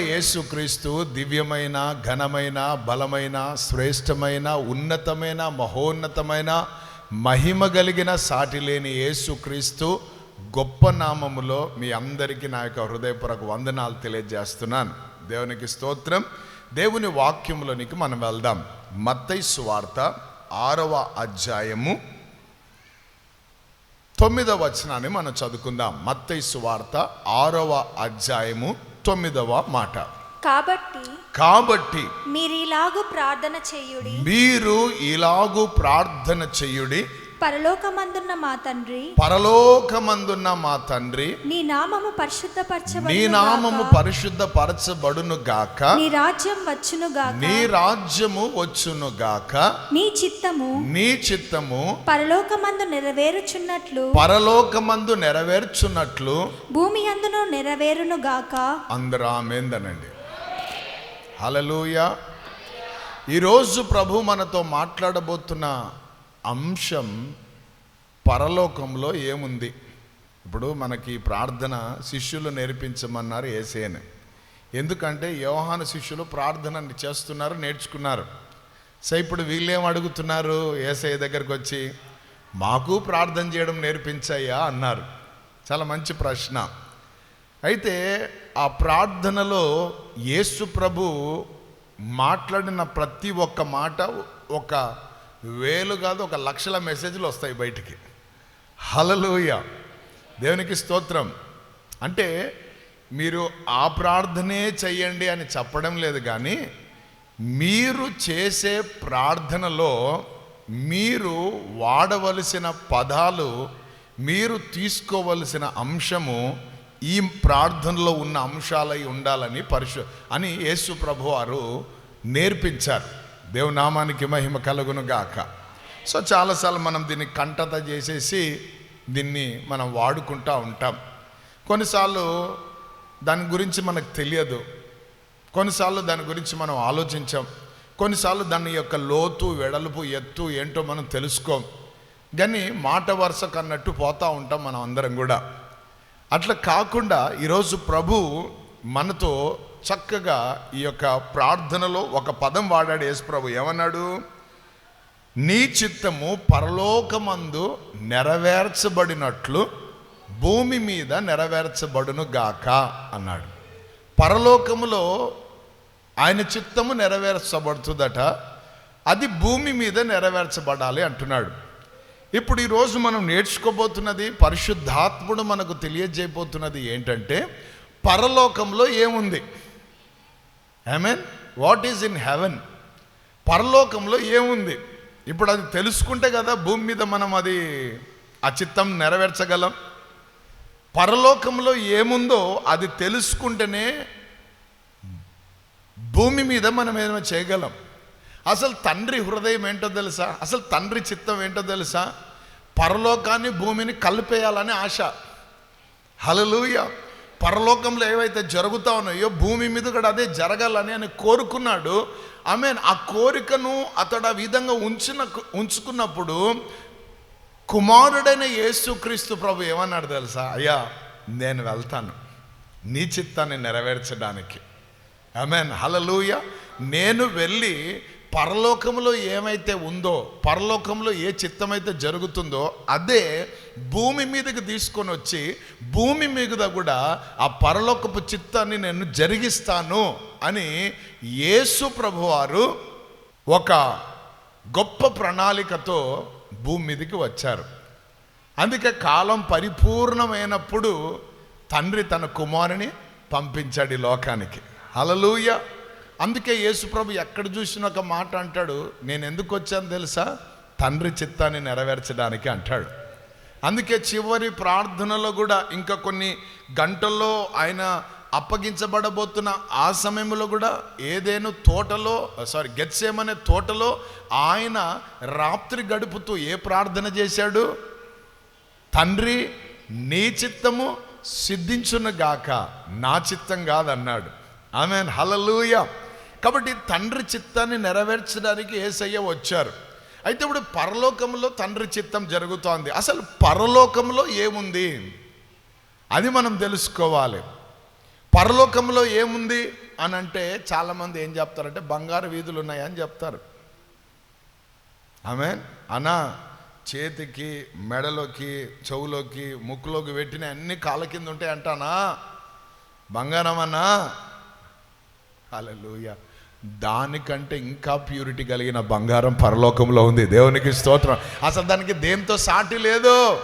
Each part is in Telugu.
యేసుక్రీస్తు దివ్యమైన ఘనమైన బలమైన శ్రేష్టమైన ఉన్నతమైన మహోన్నతమైన మహిమ కలిగిన సాటి లేని యేసుక్రీస్తు గొప్ప నామములో మీ అందరికీ నా యొక్క హృదయపూర్వక వందనాలు తెలియజేస్తున్నాను. దేవునికి స్తోత్రం. దేవుని వాక్యములోనికి మనం వెళ్దాం. మత్తై సువార్త ఆరవ అధ్యాయము తొమ్మిదవ వచనాన్ని మనం చదువుకుందాం. మత్తై సువార్త ఆరవ అధ్యాయము తొమ్మిదవ మాట. కాబట్టి కాబట్టి మీరిలాగు ప్రార్థన చేయుడి. మీరు ఇలాగు ప్రార్థన చెయ్యుడి పరలోకమందున్న మా తండ్రి. పరలోకమందున్న మా తండ్రి. నీ నామము నీ పరిశుద్ధపరచబడును నామము గాక. పరిశుద్ధ పరచబడును గాక. నీ రాజ్యం వచ్చును గాక. నీ రాజ్యము వచ్చును గాక. నీ చిత్తము నీ చిత్తము పరలోకమందు నెరవేరుచున్నట్లు. పరలోకమందు నెరవేర్చున్నట్లు. భూమి అందును నెరవేరును గాక. అందరూ ఆమెందనండి. హలలుయ ఈరోజు ప్రభు మనతో మాట్లాడబోతున్న అంశం పరలోకంలో ఏముంది? ఇప్పుడు మనకి ప్రార్థన శిష్యులు నేర్పించమన్నారు ఏసేని. ఎందుకంటే యోహాను శిష్యులు ప్రార్థన చేస్తున్నారు నేర్చుకున్నారు. సో ఇప్పుడు వీళ్ళేం అడుగుతున్నారు ఏసఐ దగ్గరకు వచ్చి మాకు ప్రార్థన చేయడం నేర్పించాయా అన్నారు. చాలా మంచి ప్రశ్న. అయితే ఆ ప్రార్థనలో యేసు ప్రభు మాట్లాడిన ప్రతి ఒక్క మాట ఒక వేలు కాదు ఒక లక్షల మెసేజ్లు వస్తాయి బయటికి. హలలోయ దేవునికి స్తోత్రం. అంటే మీరు ఆ ప్రార్థనే చెయ్యండి అని చెప్పడం లేదు కానీ మీరు చేసే ప్రార్థనలో మీరు వాడవలసిన పదాలు మీరు తీసుకోవలసిన అంశము ఈ ప్రార్థనలో ఉన్న అంశాలై ఉండాలని పరిశు అని యేసు ప్రభు వారు నేర్పించారు. దేవునామానికి మహిమ కలుగును గాక సో చాలాసార్లు మనం దీన్ని కంటత చేసేసి దీన్ని మనం వాడుకుంటూ ఉంటాం. కొన్నిసార్లు దాని గురించి మనకు తెలియదు. కొన్నిసార్లు దాని గురించి మనం ఆలోచించాం. కొన్నిసార్లు దాని యొక్క లోతు వెడల్పు ఎత్తు ఏంటో మనం తెలుసుకోం. కానీ మాట వరుసకు అన్నట్టు పోతూ ఉంటాం మనం అందరం కూడా. అట్లా కాకుండా ఈరోజు ప్రభు మనతో చక్కగా ఈ యొక్క ప్రార్థనలో ఒక పదం వాడాడు యేసు ప్రభు ఏమన్నాడు? నీ చిత్తము పరలోకమందు నెరవేర్చబడినట్లు భూమి మీద నెరవేర్చబడును గాక అన్నాడు. పరలోకములో ఆయన చిత్తము నెరవేర్చబడుతుందట అది భూమి మీద నెరవేర్చబడాలి అంటున్నాడు. ఇప్పుడు ఈరోజు మనం నేర్చుకోబోతున్నది పరిశుద్ధాత్ముడు మనకు తెలియజేయబోతున్నది ఏంటంటే పరలోకంలో ఏముంది? Mean what is in heaven పరలోకంలో ఏముంది? ఇప్పుడు అది తెలుసుకుంటే కదా భూమి మీద మనం అది ఆ చిత్తం నెరవేర్చగలం. పరలోకంలో ఏముందో అది తెలుసుకుంటేనే భూమి మీద మనం ఏదైనా చేయగలం. అసలు తండ్రి హృదయం ఏంటో తెలుసా? అసలు తండ్రి చిత్తం ఏంటో తెలుసా? పరలోకాన్ని భూమిని కలిపేయాలని ఆశ. హలలుయ పరలోకంలో ఏవైతే జరుగుతా ఉన్నాయో భూమి మీద కూడా అదే జరగాలని అని కోరుకున్నాడు. ఆమె ఆ కోరికను అతడు ఆ విధంగా ఉంచిన ఉంచుకున్నప్పుడు కుమారుడైన యేసుక్రీస్తు ప్రభు ఏమన్నాడు తెలుసా? అయ్యా నేను వెళ్తాను. నీ చిత్తాన్ని నెరవేర్చడానికి. ఆమెన్ హలలుయ నేను వెళ్ళి పరలోకంలో ఏమైతే ఉందో పరలోకంలో ఏ చిత్తమైతే జరుగుతుందో అదే భూమి మీదకి తీసుకొని వచ్చి భూమి మీద కూడా ఆ పరలోకపు చిత్తాన్ని నేను జరిగిస్తాను అని యేసు ప్రభువారు ఒక గొప్ప ప్రణాళికతో భూమి మీదకి వచ్చారు. అందుకే కాలం పరిపూర్ణమైనప్పుడు తండ్రి తన కుమారుని పంపించాడు ఈ లోకానికి. హలలుయ అందుకే యేసుప్రభు ఎక్కడ చూసిన ఒక మాట అంటాడు నేను ఎందుకు వచ్చాను తెలుసా? తండ్రి చిత్తాన్ని నెరవేర్చడానికి అంటాడు. అందుకే చివరి ప్రార్థనలో కూడా ఇంకా కొన్ని గంటల్లో ఆయన అప్పగించబడబోతున్న ఆ సమయంలో కూడా ఏదేను తోటలో సారీ గెత్సేమనే తోటలో ఆయన రాత్రి గడుపుతూ ఏ ప్రార్థన చేశాడు? తండ్రి నీ చిత్తము సిద్ధించునగాక నా చిత్తం కాదన్నాడు. ఆమె హలలుయా కాబట్టి తండ్రి చిత్తాన్ని నెరవేర్చడానికి ఏసయ్య వచ్చారు. అయితే ఇప్పుడు పరలోకంలో తండ్రి చిత్తం జరుగుతోంది. అసలు పరలోకంలో ఏముంది? అది మనం తెలుసుకోవాలి. పరలోకంలో ఏముంది అని అంటే చాలామంది ఏం చెప్తారంటే బంగారు వీధులు ఉన్నాయని చెప్తారు. ఆమె అన్నా చేతికి మెడలోకి చెవులోకి ముక్కులోకి పెట్టిన అన్ని కాళ్ళ కింద ఉంటాయి అంటానా? బంగారం అన్నా? హల్లెలూయ. దానికంటే ఇంకా ప్యూరిటీ కలిగిన బంగారం పరలోకంలో ఉంది. దేవునికి స్తోత్రం. అసలు దానికి దేంతో సాటి లేదు?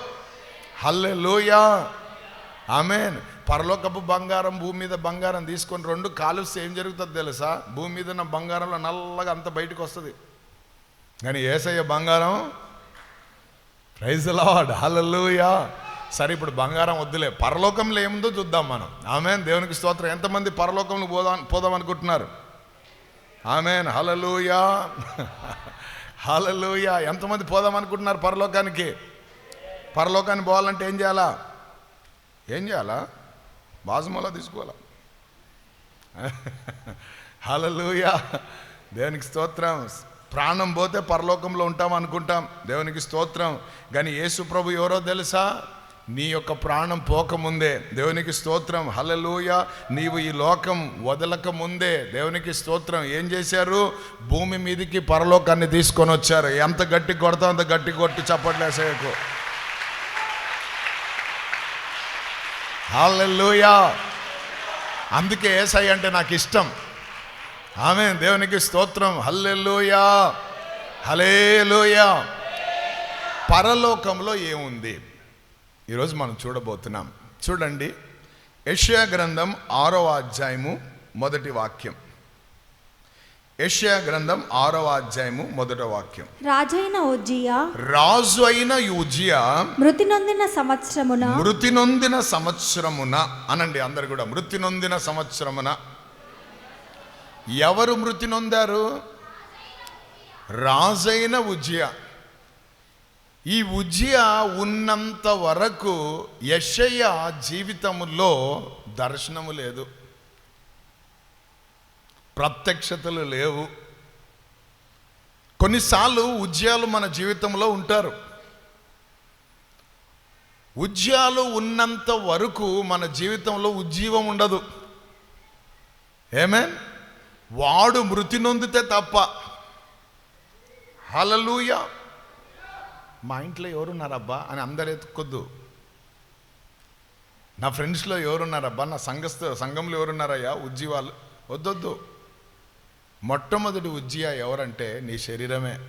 హల్లెలూయా ఆమెన్ పరలోకపు బంగారం భూమి మీద బంగారం తీసుకొని రెండు కాలుస్తే ఏం జరుగుతుంది తెలుసా? భూమి మీద ఉన్న బంగారంలో నల్లగా అంత బయటకు వస్తుంది. కానీ ఏసయ్య బంగారం? ప్రైజ్ లాడ్ హల్లెలూయా సరే ఇప్పుడు బంగారం వద్దులే. పరలోకంలో ఏముందో చూద్దాం మనం. ఆమెన్ దేవునికి స్తోత్రం. ఎంతమంది పరలోకంలో పోదాం పోదాం అనుకుంటున్నారు? ఆమెన్. హలలుయా హలలుయా ఎంతమంది పోదాం అనుకుంటున్నారు పరలోకానికి? పరలోకానికి పోవాలంటే ఏం చేయాలా? ఏం చేయాలా? బాజమూల తీసుకోవాలా? హలలుయా దేవునికి స్తోత్రం. ప్రాణం పోతే పరలోకంలో ఉంటాం అనుకుంటాం. దేవునికి స్తోత్రం. కానీ యేసు ప్రభు ఎవరో తెలుసా? నీ యొక్క ప్రాణం పోకముందే. దేవునికి స్తోత్రం. హలలోయ నీవు ఈ లోకం వదలక ముందే దేవునికి స్తోత్రం. ఏం చేశారు? భూమి మీదకి పరలోకాన్ని తీసుకొని వచ్చారు. ఎంత గట్టి కొడతా అంత గట్టి కొట్టి చప్పట్లేసేయకు హలలోయ అందుకే ఏసై అంటే నాకు ఇష్టం. ఆమె దేవునికి స్తోత్రం. హల్లెలూయా. హలేలుయా పరలోకంలో ఏముంది? ఈరోజు మనం చూడబోతున్నాం. చూడండి యెషయా గ్రంథం ఆరో అధ్యాయము మొదటి వాక్యం. యెషయా గ్రంథం ఆరో అధ్యాయము మొదటి వాక్యం. రాజైన ఉజ్జియా రాజు అయిన యూజియా మృతి నొందిన సంవత్సరమున మృతి నొందిన సంవత్సరమున అనండి అందరు కూడా మృతి నొందిన సంవత్సరమున. ఎవరు మృతి నొందారు రాజైన ఉజ్జియా ఈ ఉజ్జయ ఉన్నంత వరకు యషయ్య జీవితములో దర్శనము లేదు. ప్రత్యక్షతలు లేవు. కొన్నిసార్లు ఉజ్జయాలు మన జీవితంలో ఉంటారు. ఉజ్జయాలు ఉన్నంత వరకు మన జీవితంలో ఉజ్జీవం ఉండదు. ఏమే వాడు మృతి నొందితే తప్ప. హలలుయా మా ఇంట్లో ఎవరున్నారబ్బా అని అందరు ఎత్తుకొద్దు నా ఫ్రెండ్స్లో ఎవరున్నారబ్బా? నా సంఘస్థ సంఘంలో ఎవరున్నారయ్యా? ఉజ్జీవాలు వద్దొద్దు. మొట్టమొదటి ఉజ్జియా ఎవరంటే నీ శరీరమే.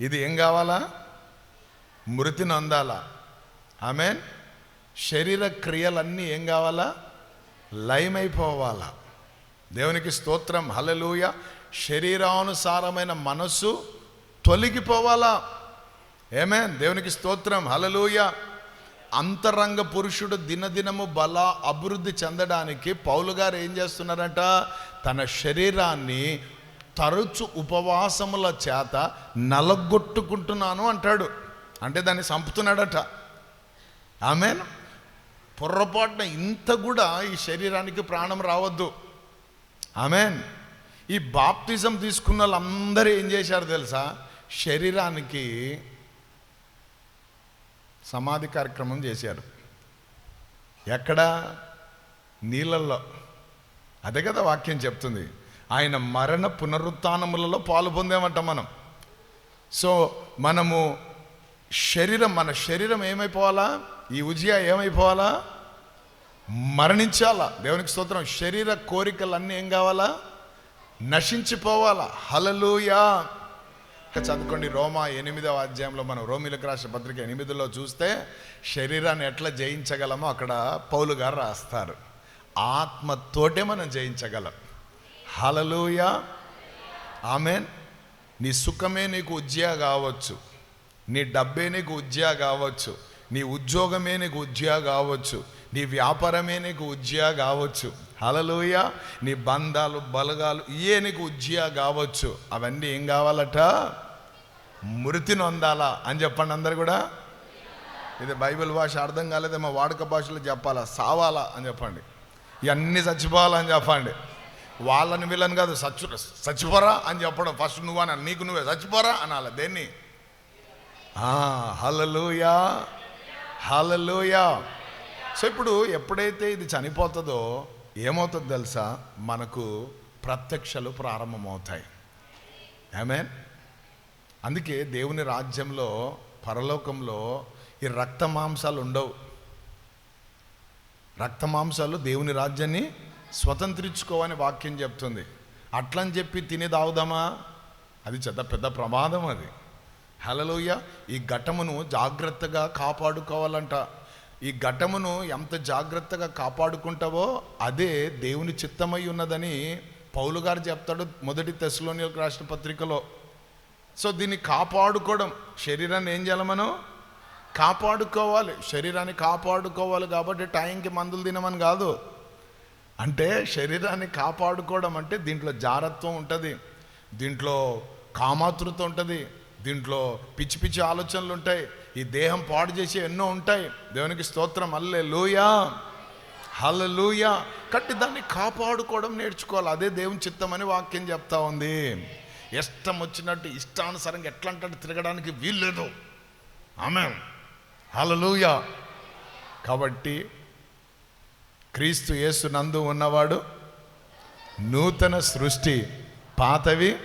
ఇది ఏం కావాలా? మృతి నొందాలా? ఆమె శరీర క్రియలన్నీ ఏం కావాలా? లయమైపోవాలా. దేవునికి స్తోత్రం. హలలుయ శరీరానుసారమైన మనస్సు తొలగిపోవాలా? ఏమే దేవునికి స్తోత్రం. హలలుయ అంతరంగ పురుషుడు దినదినము బల అభివృద్ధి చెందడానికి పౌలు గారు ఏం చేస్తున్నారంట? తన శరీరాన్ని తరచు ఉపవాసముల చేత నలగొట్టుకుంటున్నాను అంటాడు. అంటే దాన్ని చంపుతున్నాడట ఆమె పొర్రపాటున ఇంత కూడా ఈ శరీరానికి ప్రాణం రావద్దు. ఆమెన్ ఈ బాప్తిజం తీసుకున్న వాళ్ళందరూ ఏం చేశారు తెలుసా? శరీరానికి సమాధి కార్యక్రమం చేశారు. ఎక్కడ? నీళ్ళల్లో. అదే కదా వాక్యం చెప్తుంది. ఆయన మరణ పునరుత్నములలో పాలు పొందామంట మనం. సో మనము శరీరం మన శరీరం ఏమైపోవాలా? ఈ ఉజియా ఏమైపోవాలా? మరణించాలా? దేవునికి స్తోత్రం. శరీర కోరికలన్నీ ఏం కావాలా? నశించిపోవాలా? హలలుయా చదువుకోండి. రోమా ఎనిమిదవ అధ్యాయంలో మనం రోమిలకు రాసిన పత్రిక ఎనిమిదిలో చూస్తే శరీరాన్ని ఎట్లా జయించగలమో అక్కడ పౌలు గారు రాస్తారు. ఆత్మతోటే మనం జయించగలం. హలలుయా ఆమెన్. నీ సుఖమే నీకు ఉజ్జయ కావచ్చు. నీ డబ్బే నీకు ఉజ్జయ కావచ్చు. నీ ఉద్యోగమే నీకు ఉజ్జయ కావచ్చు. నీ వ్యాపారమే నీకు ఉజ్జయ కావచ్చు. హలలోయ నీ బంధాలు బలగాలు ఇయే నీకు ఉజ్జయ కావచ్చు. అవన్నీ ఏం కావాలట? మృతి నొందాలా అని చెప్పండి అందరు కూడా. ఇది బైబిల్ భాష అర్థం కాలేదేమో వాడుక భాషలో చెప్పాలా సావాలా అని చెప్పండి. ఇవన్నీ చచ్చిపోవాలని చెప్పండి. వాళ్ళని వీళ్ళని కాదు చచ్చు చచ్చిపోరా అని చెప్పడం ఫస్ట్ నువ్వు అని నీకు నువ్వే చచ్చిపోరా అనాలి దేన్ని? హలలుయా హలలుయా సో ఇప్పుడు ఎప్పుడైతే ఇది చనిపోతుందో ఏమవుతుందో తెలుసా? మనకు ప్రత్యక్షలు ప్రారంభమవుతాయి. ఐ మీన్ అందుకే దేవుని రాజ్యంలో పరలోకంలో ఈ రక్త మాంసాలు ఉండవు. రక్త మాంసాలు దేవుని రాజ్యాన్ని స్వతంత్రించుకోవని వాక్యం చెప్తుంది. అట్లని చెప్పి తిని తాగుదామా? అది చెత్త పెద్ద ప్రమాదం అది. హలలోయ ఈ ఘటమును జాగ్రత్తగా కాపాడుకోవాలంట. ఈ ఘటమును ఎంత జాగ్రత్తగా కాపాడుకుంటావో అదే దేవుని చిత్తమై ఉన్నదని పౌలు గారు చెప్తాడు మొదటి తెశలోని రాష్ట్ర పత్రికలో. సో దీన్ని కాపాడుకోవడం. శరీరాన్ని ఏం చేయాలి మనం? కాపాడుకోవాలి. శరీరాన్ని కాపాడుకోవాలి కాబట్టి టైంకి మందులు తినమని కాదు. అంటే శరీరాన్ని కాపాడుకోవడం అంటే దీంట్లో జారత్వం ఉంటుంది. దీంట్లో కామాతృత ఉంటుంది. దీంట్లో పిచ్చి పిచ్చి ఆలోచనలు ఉంటాయి. ఈ దేహం పాడు చేసి ఎన్నో ఉంటాయి. దేవునికి స్తోత్రం. అల్లే లూయా హల్లెలూయా. కట్టి దాన్ని కాపాడుకోవడం నేర్చుకోవాలి. అదే దేవుని చిత్తమని వాక్యం చెప్తా ఉంది. ఇష్టం వచ్చినట్టు ఇష్టానుసారంగా ఎట్లా అంటే తిరగడానికి వీల్లేదు. ఆమె హల్లెలూయా. కాబట్టి క్రీస్తు యేసు నందు ఉన్నవాడు నూతన సృష్టి పాతవి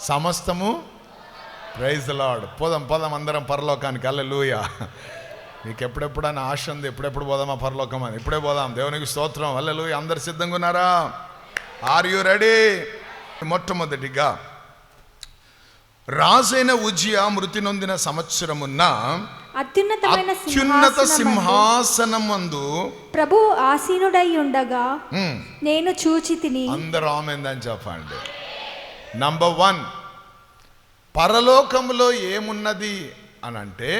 సమస్తము ప్రైజ్ లాడ్ పోదాం పోదాం అందరం పరలోకానికి. అల్లెలుయ నీకు ఎప్పుడెప్పుడైనా ఆశ ఉంది ఎప్పుడెప్పుడు పోదామా పరలోకం అని? ఇప్పుడే పోదాం. దేవునికి స్తోత్రం. అల్లెలుయ అందరు సిద్ధంగా ఉన్నారా? ఆర్ యు రెడీ మొట్టమొదటిగా రాజైన ఉజియా మృతి నొందిన సంవత్సరమున్న అత్యున్నతమైన అత్యున్నత సింహాసనమందు ప్రభు ఆసీనుడై ఉండగా నేను చూచి తిని అందరూ ఆమెందని చెప్పండి. నంబర్ వన్ పరలోకములో ఏమున్నది అని అంటే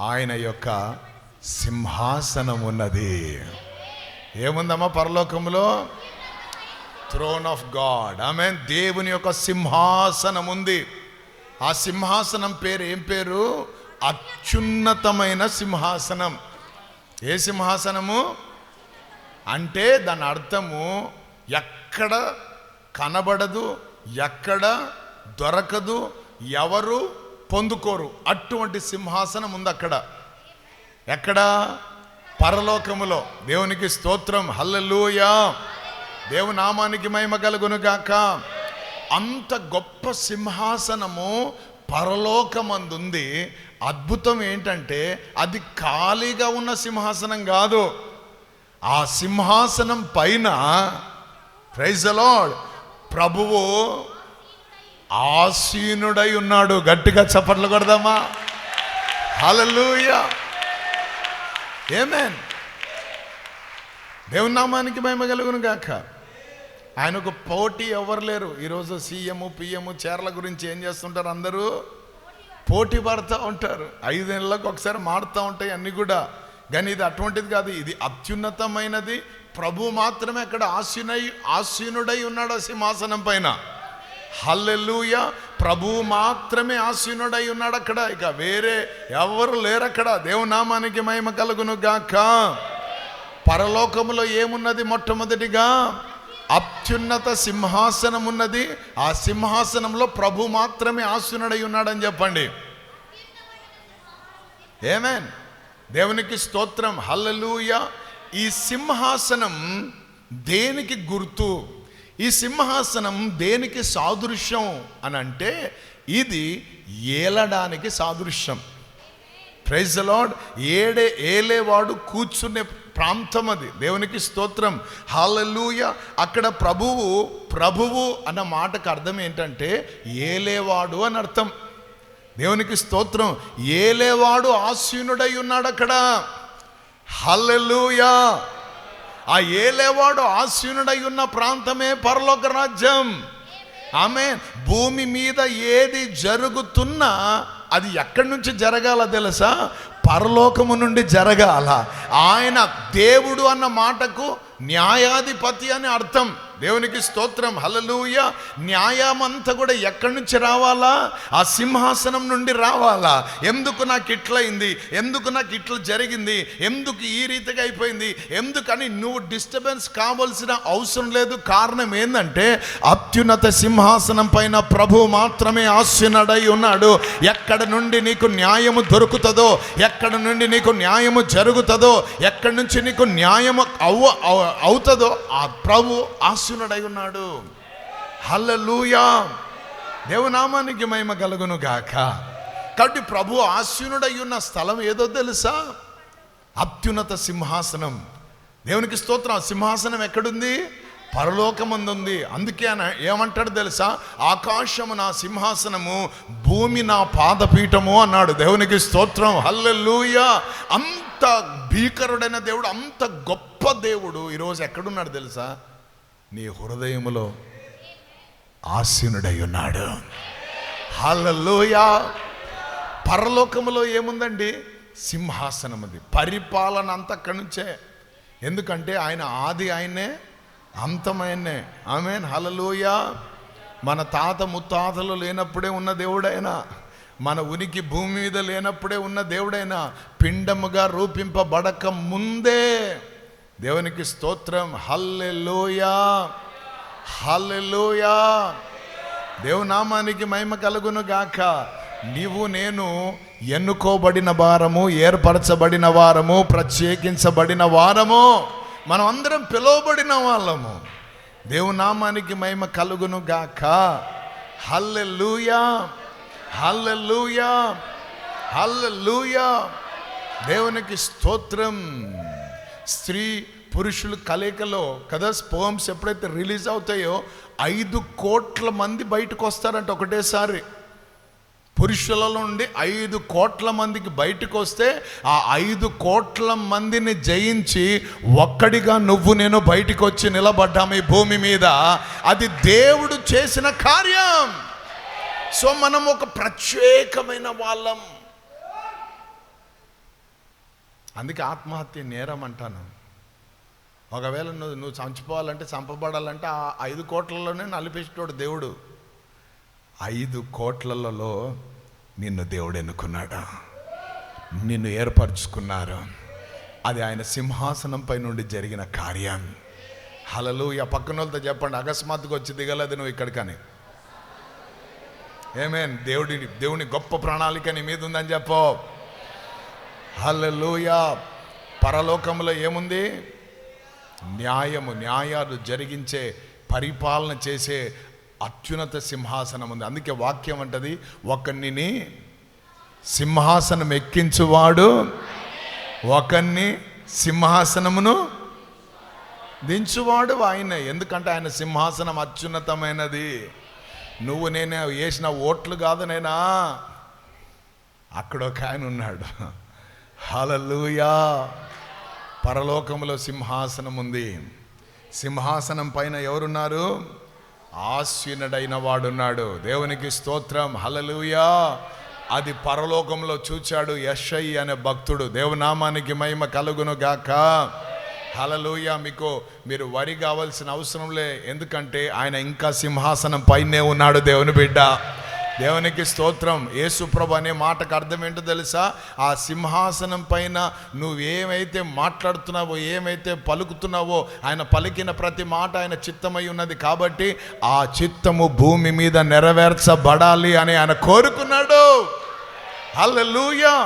ఆయన యొక్క సింహాసనం ఉన్నది ఏముందమ్మా పరలోకములో? థ్రోన్ ఆఫ్ గాడ్ ఆమె దేవుని యొక్క సింహాసనం ఉంది ఆ సింహాసనం పేరు ఏం పేరు? అత్యున్నతమైన సింహాసనం. ఏ సింహాసనము? అంటే దాని అర్థము ఎక్కడ కనబడదు ఎక్కడ దొరకదు ఎవరు పొందుకోరు. అటువంటి సింహాసనం ఉంది అక్కడ. ఎక్కడ? పరలోకములో. దేవునికి స్తోత్రం. హల్లెలూయా. దేవు నామానికి మహిమ కలుగునుగాక. అంత గొప్ప సింహాసనము పరలోకమందుంది. అద్భుతం ఏంటంటే అది ఖాళీగా ఉన్న సింహాసనం కాదు. ఆ సింహాసనం పైన ప్రైజ్ లార్డ్ ప్రభువు ఆసీనుడై ఉన్నాడు. గట్టిగా చప్పట్లు కొడదామా? హల్లెలూయా. ఏమేన్ దేవుని నామానికి మహిమ కలుగును గాక. ఆయనకు పోటీ ఎవరు లేరు. ఈరోజు సీఎం పిఎం చీరల గురించి ఏం చేస్తుంటారు అందరూ? పోటీ పడుతూ ఉంటారు. ఐదేళ్ళకి ఒకసారి మారుతూ ఉంటాయి అన్నీ కూడా. కానీ ఇది అటువంటిది కాదు. ఇది అత్యున్నతమైనది. ప్రభు మాత్రమే అక్కడ ఆశీనై ఆశీనుడై ఉన్నాడు ఆ సింహాసనం పైన. హల్లెలూయ! ప్రభు మాత్రమే ఆశీనుడై ఉన్నాడు అక్కడ. ఇక వేరే ఎవరు లేరు అక్కడ దేవునామానికి మహిమ కలుగును గాక. పరలోకములో ఏమున్నది మొట్టమొదటిగా? అత్యున్నత సింహాసనం ఉన్నది ఆ సింహాసనంలో ప్రభు మాత్రమే ఆసీనుడై ఉన్నాడని చెప్పండి. ఏమేన్ దేవునికి స్తోత్రం. హల్లలూయ ఈ సింహాసనం దేనికి గుర్తు? ఈ సింహాసనం దేనికి సాదృశ్యం అని అంటే ఇది ఏలడానికి సాదృశ్యం. ప్రైజ్ లార్డ్ ఏడే ఏలేవాడు కూర్చునే ప్రాంతం అది. దేవునికి స్తోత్రం. హాలూయ అక్కడ ప్రభువు ప్రభువు అన్న మాటకు అర్థం ఏంటంటే ఏలేవాడు అని అర్థం. దేవునికి స్తోత్రం. ఏలేవాడు ఆసీనుడై ఉన్నాడు అక్కడ. హల్లెలూయా. ఆ ఏలేవాడు ఆసీనుడై ఉన్న ప్రాంతమే పరలోక రాజ్యం. ఆమె భూమి మీద ఏది జరుగుతున్నా అది ఎక్కడి నుంచి జరగాల తెలుసా? పరలోకము నుండి జరగాల. ఆయన దేవుడు అన్న మాటకు న్యాయాధిపతి అని అర్థం. దేవునికి స్తోత్రం హలలుయ న్యాయమంతా కూడా ఎక్కడి నుంచి రావాలా? ఆ సింహాసనం నుండి రావాలా? ఎందుకు నాకు ఇట్లయింది? ఎందుకు నాకు ఇట్లా జరిగింది? ఎందుకు ఈ రీతిగా అయిపోయింది? ఎందుకని నువ్వు డిస్టర్బెన్స్ కావాల్సిన అవసరం లేదు. కారణం ఏంటంటే అత్యున్నత సింహాసనం పైన ప్రభు మాత్రమే ఆశీనుడై ఉన్నాడు. ఎక్కడ నుండి నీకు న్యాయము దొరుకుతుందో ఎక్కడ నుండి నీకు న్యాయము జరుగుతుందో ఎక్కడి నుంచి నీకు న్యాయము అవు అవుతుందో ఆ ప్రభు ఆశ ఆశీనుడై ఉన్నాడు. హల్లెలూయా. దేవనామానికి మహిమ కలుగును గాక. కాబట్టి ప్రభు ఆశీనుడై ఉన్న స్థలం ఏదో తెలుసా? అత్యున్నత సింహాసనం. దేవునికి స్తోత్రం. సింహాసనం ఎక్కడుంది? పరలోకమందుంది. అందుకే ఆయన ఏమంటాడు తెలుసా? ఆకాశము నా సింహాసనము భూమి నా పాదపీఠము అన్నాడు. దేవునికి స్తోత్రం. హల్లెలూయా. అంత భీకరుడైన దేవుడు అంత గొప్ప దేవుడు ఈరోజు ఎక్కడున్నాడు తెలుసా? నీ హృదయములో ఆసీనుడై ఉన్నాడు హల్లెలూయా. పరలోకములో ఏముందండి? సింహాసనం అది పరిపాలన అంతా అక్కడి నుంచే ఎందుకంటే ఆయన ఆది ఆయనే అంతమైనే ఆమెన్. హలలోయ మన తాత ముత్తాతలు లేనప్పుడే ఉన్న దేవుడైనా మన ఉనికి భూమి మీద లేనప్పుడే ఉన్న దేవుడైనా పిండముగా రూపింపబడక ముందే దేవునికి స్తోత్రం. హల్లెలూయా. హల్లెలూయా. దేవునామానికి మహిమ కలుగును గాక. నీవు నేను ఎన్నుకోబడిన వారము ఏర్పరచబడిన వారము ప్రత్యేకించబడిన వారము. మనం అందరం పిలువబడిన వాళ్ళము. దేవునామానికి మహిమ కలుగును గాక. హల్లెలూయా. హల్లెలూయా. హల్లెలూయా. దేవునికి స్తోత్రం. స్త్రీ పురుషులు కలయికలో కదా స్పోమ్స్ ఎప్పుడైతే రిలీజ్ అవుతాయో ఐదు కోట్ల మంది బయటకు వస్తారంట ఒకటేసారి. పురుషులలో నుండి ఐదు కోట్ల మందికి బయటకు వస్తే ఆ ఐదు కోట్ల మందిని జయించి ఒక్కడిగా నువ్వు నేను బయటకు వచ్చి నిలబడ్డాము ఈ భూమి మీద. అది దేవుడు చేసిన కార్యం. సో మనం ఒక ప్రత్యేకమైన వాళ్ళం. అందుకే ఆత్మహత్య నేరం అంటాను. ఒకవేళ నువ్వు నువ్వు చంచిపోవాలంటే చంపబడాలంటే ఆ ఐదు కోట్లలోనే నలిపేసేటోడు దేవుడు. ఐదు కోట్లలో నిన్ను దేవుడు ఎన్నుకున్నాడు? నిన్ను ఏర్పరచుకున్నారు? అది ఆయన సింహాసనంపై నుండి జరిగిన కార్యం. హలలు ఆ పక్కన వాళ్ళతో చెప్పండి అకస్మాత్తుగా వచ్చి దిగలేదు నువ్వు ఇక్కడికని. ఏమేన్ దేవుడి దేవుని గొప్ప ప్రణాళిక నీ మీద ఉందని చెప్పు. హల్లెలూయా. పరలోకంలో ఏముంది? న్యాయము న్యాయాలు జరిగించే పరిపాలన చేసే అత్యున్నత సింహాసనం ఉంది. అందుకే వాక్యం అంటది ఒకరిని సింహాసనం ఎక్కించువాడు ఒకరిని సింహాసనమును దించువాడు ఆయన. ఎందుకంటే ఆయన సింహాసనం అత్యున్నతమైనది. నువ్వు నేను వేసిన ఓట్లు కాదు నేనా? అక్కడ ఒక ఆయన ఉన్నాడు. హలలుయా పరలోకంలో సింహాసనం ఉంది. సింహాసనం పైన ఎవరున్నారు? ఆశీనుడైన వాడున్నాడు. దేవునికి స్తోత్రం. హలలుయా అది పరలోకంలో చూచాడు యషై అనే భక్తుడు. దేవునామానికి మహిమ కలుగును గాక. హలలుయ మీకు మీరు వరి కావాల్సిన అవసరం లే. ఎందుకంటే ఆయన ఇంకా సింహాసనం పైనే ఉన్నాడు దేవుని బిడ్డ. దేవునికి స్తోత్రం. యేసుప్రభు అనే మాటకు అర్థం ఏంటో తెలుసా? ఆ సింహాసనం పైన నువ్వేమైతే మాట్లాడుతున్నావో ఏమైతే పలుకుతున్నావో ఆయన పలికిన ప్రతి మాట ఆయన చిత్తమై ఉన్నది కాబట్టి ఆ చిత్తము భూమి మీద నెరవేర్చబడాలి అని ఆయన కోరుకున్నాడు. హల్లెలూయా!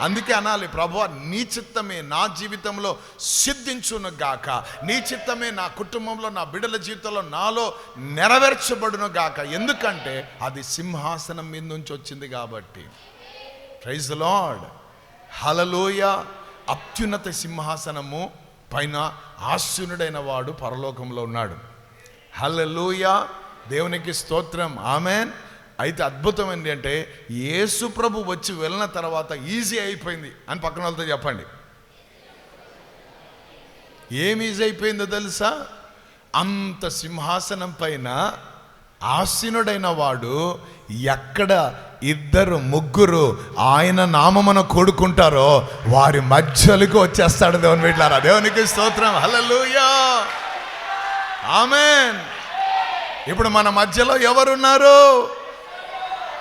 అందుకే అనాలి ప్రభు నీ చిత్తమే నా జీవితంలో సిద్ధించును గాక. నీ చిత్తమే నా కుటుంబంలో నా బిడ్డల జీవితంలో నాలో నెరవేర్చబడును గాక. ఎందుకంటే అది సింహాసనం మీద నుంచి వచ్చింది కాబట్టి. ప్రైజ్ లార్డ్ హలలోయ అత్యున్నత సింహాసనము పైన ఆశ్యునుడైన వాడు పరలోకంలో ఉన్నాడు. హలలోయ దేవునికి స్తోత్రం. ఆమెన్ అయితే అద్భుతం ఏంటి అంటే యేసు ప్రభు వచ్చి వెళ్ళిన తర్వాత ఈజీ అయిపోయింది అని పక్కన వాళ్ళతో చెప్పండి. ఏం ఈజీ అయిపోయిందో తెలుసా? అంత సింహాసనం పైన ఆసీనుడైన వాడు ఎక్కడ ఇద్దరు ముగ్గురు ఆయన నామమున కూడుకుంటారో వారి మధ్యలోకి వచ్చేస్తాడు దేవుని బిడ్డారా దేవునికి స్తోత్రం. Hallelujah amen. ఇప్పుడు మన మధ్యలో ఎవరున్నారు?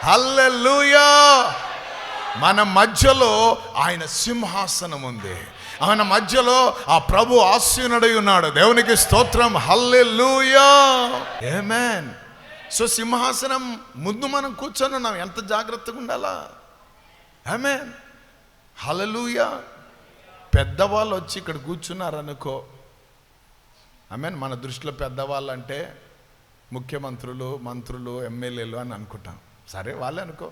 హల్లెలూయా. మన మధ్యలో ఆయన సింహాసనం ఉంది. ఆయన మధ్యలో ఆ ప్రభు ఆశీనుడై ఉన్నాడు. దేవునికి స్తోత్రం. హల్లెలూయా. ఏమేన్ సో సింహాసనం ముందు మనం కూర్చొని ఉన్నాం. ఎంత జాగ్రత్తగా ఉండాలా? ఏమేన్ హలలుయా పెద్దవాళ్ళు వచ్చి ఇక్కడ కూర్చున్నారనుకో. మీన్ మన దృష్టిలో పెద్దవాళ్ళు అంటే ముఖ్యమంత్రులు మంత్రులు ఎమ్మెల్యేలు అని అనుకుంటాం. సరే వాళ్ళే అనుకో.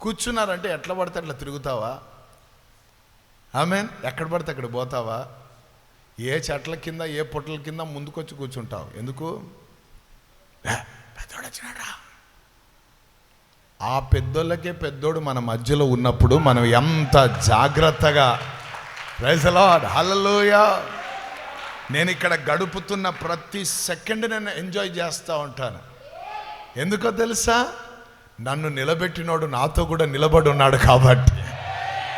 కూర్చున్నారంటే ఎట్లా పడితే అట్లా తిరుగుతావా? మీన్ ఎక్కడ పడితే అక్కడ పోతావా? ఏ చెట్ల కింద ఏ పొట్టల కింద ముందుకొచ్చి కూర్చుంటావు? ఎందుకు? పెద్దోడు వచ్చినాడా ఆ పెద్దోళ్ళకే పెద్దోడు మన మధ్యలో ఉన్నప్పుడు మనం ఎంత జాగ్రత్తగా రైసలాడ్ హలలోయా నేను ఇక్కడ గడుపుతున్న ప్రతి సెకండ్ నేను ఎంజాయ్ చేస్తూ ఉంటాను. ఎందుకో తెలుసా? నన్ను నిలబెట్టినోడు నాతో కూడా నిలబడి ఉన్నాడు కాబట్టి.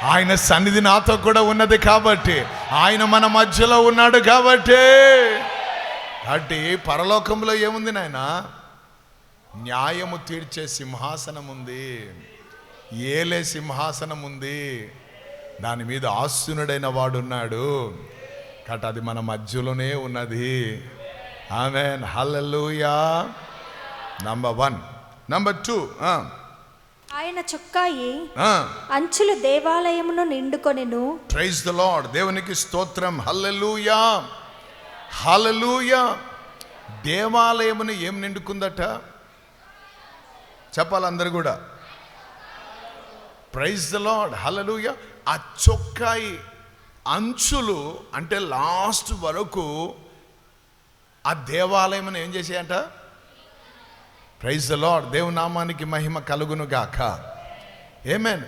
ఆయన సన్నిధి నాతో కూడా ఉన్నది కాబట్టి. ఆయన మన మధ్యలో ఉన్నాడు కాబట్టి. కాబట్టి పరలోకంలో ఏముంది నాయన? న్యాయము తీర్చే సింహాసనం ఉంది. ఏలే సింహాసనం ఉంది. దాని మీద ఆస్తునుడైన వాడున్నాడు కాబట్టి అది మన మధ్యలోనే ఉన్నది. ఆమె hallelujah. Number one. Number two ఆయన చొక్కాయి అంచులు దేవాలయమును నిండుకొనెను. ప్రైజ్ ద లార్డ్ దేవునికి స్తోత్రం. హల్లెలూయా హల్లెలూయా దేవాలయమును ఏం నిండుకుందట? చెప్పాలి అందరు కూడా. ప్రైజ్ ద లార్డ్ హల్లెలూయా ఆ చొక్కాయి అంచులు అంటే లాస్ట్ వరకు ఆ దేవాలయమును ఏం చేసాయంట ప్రైజ్ ద లార్డ్ దేవునామానికి మహిమ కలుగును గాక. ఏమేన్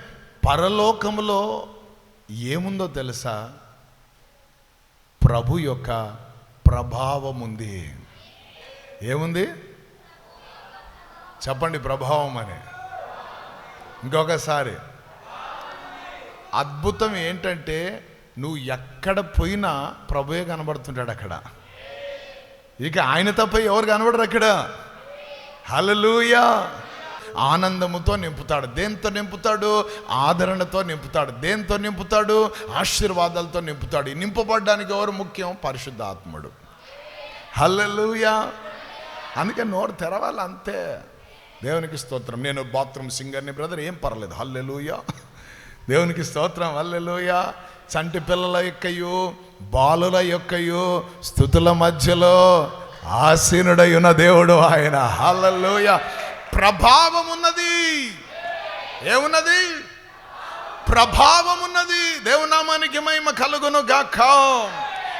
పరలోకంలో ఏముందో తెలుసా? ప్రభు యొక్క ప్రభావం ఉంది. ఏముంది? చెప్పండి ప్రభావం అని. ఇంకొకసారి. అద్భుతం ఏంటంటే నువ్వు ఎక్కడ పోయినా ప్రభుయే కనబడుతుంటాడు అక్కడ. ఇక ఆయన తప్ప ఎవరు కనబడరు అక్కడ? హలలుయా ఆనందముతో నింపుతాడు. దేంతో నింపుతాడు? ఆదరణతో నింపుతాడు. దేంతో నింపుతాడు? ఆశీర్వాదాలతో నింపుతాడు. నింపబడ్డానికి నింపబడడానికి ఎవరు ముఖ్యం? పరిశుద్ధాత్ముడు. హల్లెలూయా. అందుకే నోరు తెరవాలి అంతే. దేవునికి స్తోత్రం. నేను బాత్రూమ్ సింగర్ని బ్రదర్ ఏం పర్లేదు. హల్లెలూయా. దేవునికి స్తోత్రం. హల్లెలూయా. చంటి పిల్లల యొక్కయు బాలుల యొక్కయు స్థుతుల మధ్యలో ఆసీనుడై ఉన్న దేవుడు ఆయన. హలలోయ ప్రభావం ఉన్నది ఏమున్నది? ప్రభావం ఉన్నది దేవునామానికి మహిమ కలుగును గాక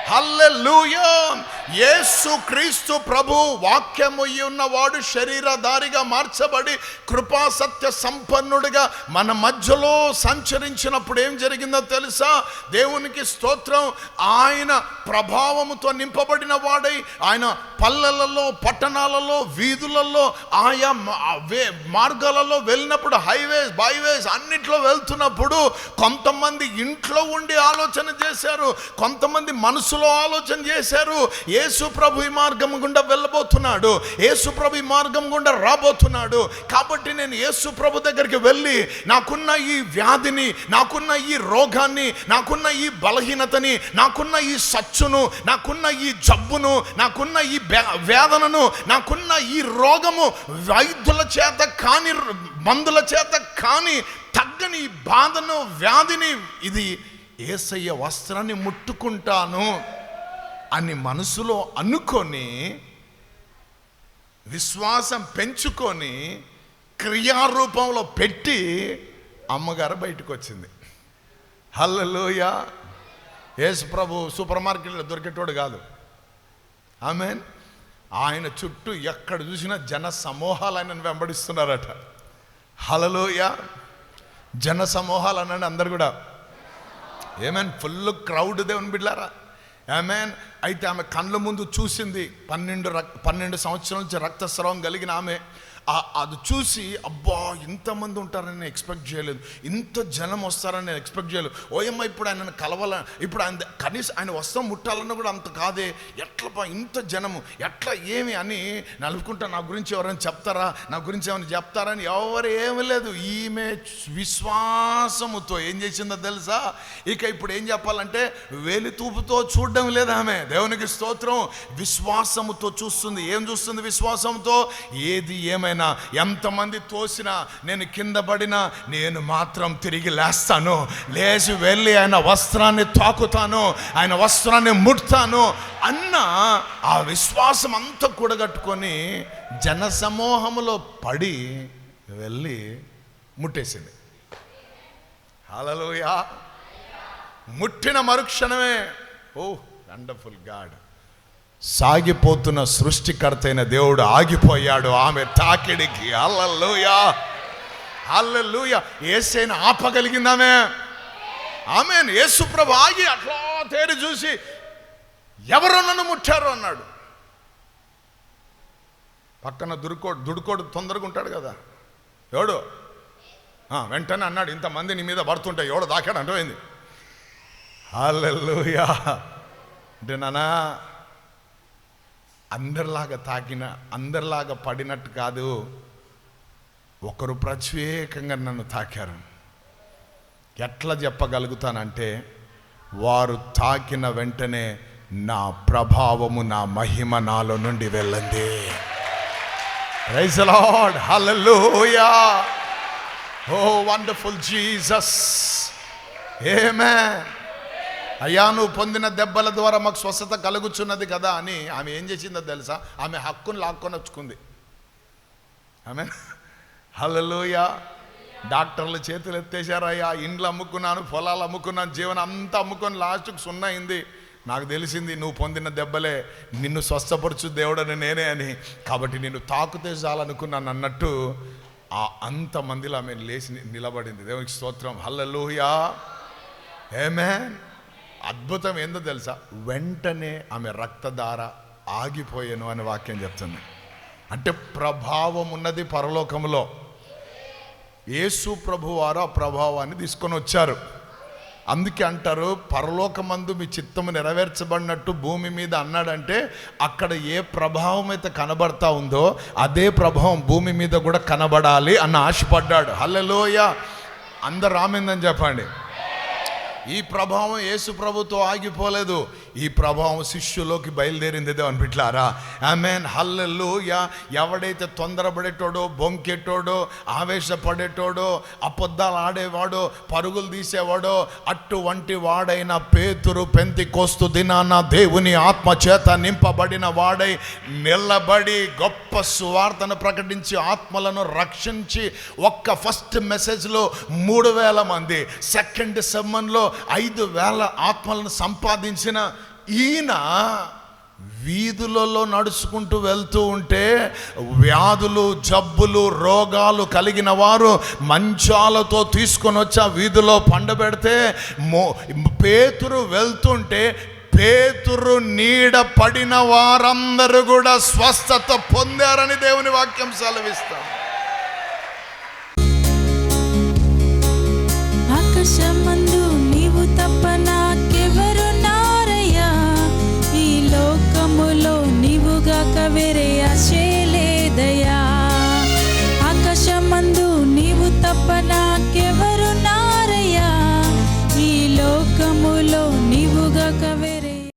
హల్లెలూయా. యేసు క్రీస్తు ప్రభు వాక్యము ఉన్నవాడు శరీరధారిగా మార్చబడి కృపా సత్య సంపన్నుడిగా మన మధ్యలో సంచరించినప్పుడు ఏం జరిగిందో తెలుసా? దేవునికి స్తోత్రం. ఆయన ప్రభావముతో నింపబడిన వాడై ఆయన పల్లెలలో పట్టణాలలో వీధులలో ఆయా మా- మార్గాలలో వెళ్ళినప్పుడు హైవేస్ బైవేస్ అన్నిట్లో వెళ్తున్నప్పుడు కొంతమంది ఇంట్లో ఉండి ఆలోచన చేశారు. కొంతమంది మనసు మనసులో ఆలోచన చేశారు. యేసు ప్రభు ఈ మార్గం గుండా వెళ్ళబోతున్నాడు. యేసు ప్రభు ఈ మార్గం గుండా రాబోతున్నాడు. కాబట్టి నేను యేసు ప్రభు దగ్గరికి వెళ్ళి నాకున్న ఈ వ్యాధిని నాకున్న ఈ రోగాన్ని నాకున్న ఈ బలహీనతని నాకున్న ఈ సచ్చును నాకున్న ఈ జబ్బును నాకున్న ఈ వేదనను నాకున్న ఈ రోగము వైద్యుల చేత కాని మందుల చేత కాని తగ్గని బాధను వ్యాధిని ఇది ఏసయ్య వస్త్రాన్ని ముట్టుకుంటాను అని మనసులో అనుకొని విశ్వాసం పెంచుకొని క్రియారూపంలో పెట్టి అమ్మగారు బయటకు వచ్చింది హల్లలోయ. యేసు ప్రభు సూపర్ మార్కెట్లో దొరికేటోడు కాదు. ఆమెన్. ఆయన చుట్టూ ఎక్కడ చూసినా జన సమూహాలు ఆయనను వెంబడిస్తున్నారట. హలలోయ జన సమూహాలు అనండి అందరు కూడా. ఏమేన్ ఫుల్ క్రౌడ్ దేవుని బిడ్డారా ఏమేన్ అయితే ఆమె కళ్ళ ముందు చూసింది పన్నెండు రక్ పన్నెండు సంవత్సరాల నుంచి రక్తస్రావం కలిగిన ఆమె. అది చూసి అబ్బా ఇంతమంది ఉంటారని నేను ఎక్స్పెక్ట్ చేయలేదు. ఇంత జనం వస్తారని నేను ఎక్స్పెక్ట్ చేయలేదు. ఓయమ్మ ఇప్పుడు ఆయనను కలవాల? ఇప్పుడు ఆయన ద- కనీసం ఆయన వస్తాం ముట్టాలన్నా కూడా అంత కాదే. ఎట్లా ఇంత జనము? ఎట్లా ఏమి అని నలుపుకుంటా నా గురించి ఎవరైనా చెప్తారా? నా గురించి ఏమైనా చెప్తారని ఎవరు ఏమి లేదు. ఈమె విశ్వాసముతో ఏం చేసిందో తెలుసా? ఇక ఇప్పుడు ఏం చెప్పాలంటే వేలి తూపుతో చూడడం లేదు ఆమె. దేవునికి స్తోత్రం. విశ్వాసముతో చూస్తుంది. ఏం చూస్తుంది విశ్వాసంతో ఏది ఏమైనా ఎంతమంది తోసినా నేను కింద పడినా నేను మాత్రం తిరిగి లేస్తాను. లేచి వెళ్ళి ఆయన వస్త్రాన్ని తాకుతాను ఆయన వస్త్రాన్ని ముడతాను అన్న ఆ విశ్వాసం అంతా కూడగట్టుకొని జనసమూహంలో పడి వెళ్ళి ముట్టేసింది. హలలోయా ముట్టిన మరుక్షణమే. ఓ వండర్ఫుల్ గాడ్ సాగిపోతున్న సృష్టికర్తైన దేవుడు ఆగిపోయాడు. ఆమె తాకిడికి. అల్లల్లుయా అల్లల్లుయా ఏసైన ఆపగలిగిందామే. ఆమె యేసుప్రభు ఆగి అట్లా తేరి చూసి ఎవరు నన్ను ముట్టారు అన్నాడు. పక్కన దురుకోడు దుడుకోడు తొందరగా ఉంటాడు కదా. ఎవడు? ఆ, వెంటనే అన్నాడు ఇంతమంది నీ మీద పడుతుంటే ఎవడు దాకాడు? అంటమైంది హల్లెలూయా. అంటే నానా అందరిలాగా తాకిన అందరిలాగా పడినట్టు కాదు. ఒకరు ప్రత్యేకంగా నన్ను తాకారు. ఎట్లా చెప్పగలుగుతానంటే వారు తాకిన వెంటనే నా ప్రభావము నా మహిమ నాలో నుండి వెళ్ళండి. రైసలాడ్ lord hallelujah oh wonderful Jesus ఏమే అయ్యా నువ్వు పొందిన దెబ్బల ద్వారా మాకు స్వస్థత కలుగుచున్నది కదా అని ఆమె ఏం చేసిందో తెలుసా? ఆమె హక్కును లాక్కొని వచ్చుకుంది. ఆమె హలోయ డాక్టర్లు చేతులు ఎత్తేశారయ్యా ఇండ్లు అమ్ముకున్నాను పొలాలు అమ్ముకున్నాను జీవనం అంతా అమ్ముకొని లాస్ట్కి సున్నా అయింది నాకు తెలిసింది నువ్వు పొందిన దెబ్బలే నిన్ను స్వస్థపరచు దేవుడని నేనే అని. కాబట్టి నిన్ను తాకుతే చాలనుకున్నాను అన్నట్టు ఆ అంతమందిలో ఆమె లేచి నిలబడింది. దేవునికి స్తోత్రం. హల్లెలూయా. ఏమే అద్భుతం ఏందో తెలుసా? వెంటనే ఆమె రక్తధార ఆగిపోయాను అని వాక్యం చెప్తుంది. అంటే ప్రభావం ఉన్నది పరలోకంలో యేసు ప్రభు వారు ఆ ప్రభావాన్ని తీసుకొని వచ్చారు. అందుకే అంటారు పరలోకమందు మీ చిత్తము నెరవేర్చబడినట్టు భూమి మీద అన్నాడంటే అక్కడ ఏ ప్రభావం అయితే కనబడతా ఉందో అదే ప్రభావం భూమి మీద కూడా కనబడాలి అని ఆశపడ్డాడు. హల్లెలోయ! అందరు రామిందని చెప్పండి. ఈ ప్రభావం యేసు ప్రభుతో ఆగిపోలేదు. ఈ ప్రభావం శిష్యులోకి బయలుదేరింది దేవుని బిట్లారా ఆమెన్ హల్లెల్లుయా ఎవడైతే తొందరపడేటోడో బొంకెట్టోడో ఆవేశపడేటోడో అబద్ధాలు ఆడేవాడో పరుగులు తీసేవాడో అటువంటి వాడైన పేతురు పెంతి కోస్తు దినాన దేవుని ఆత్మ చేత నింపబడిన వాడై నిలబడి గొప్ప సువార్తను ప్రకటించి ఆత్మలను రక్షించి ఒక్క ఫస్ట్ మెసేజ్లో మూడు వేల మంది సెకండ్ సెమ్మన్లో ఐదు వేల ఆత్మలను సంపాదించిన ఈయన వీధులలో నడుచుకుంటూ వెళ్తూ ఉంటే వ్యాధులు జబ్బులు రోగాలు కలిగిన వారు మంచాలతో తీసుకొని వచ్చి ఆ వీధిలో పండబెడితే మో పేతురు వెళ్తుంటే పేతురు నీడ పడిన వారందరూ కూడా స్వస్థత పొందారని దేవుని వాక్యం సెలవిస్తాం నీవుగాక వేరే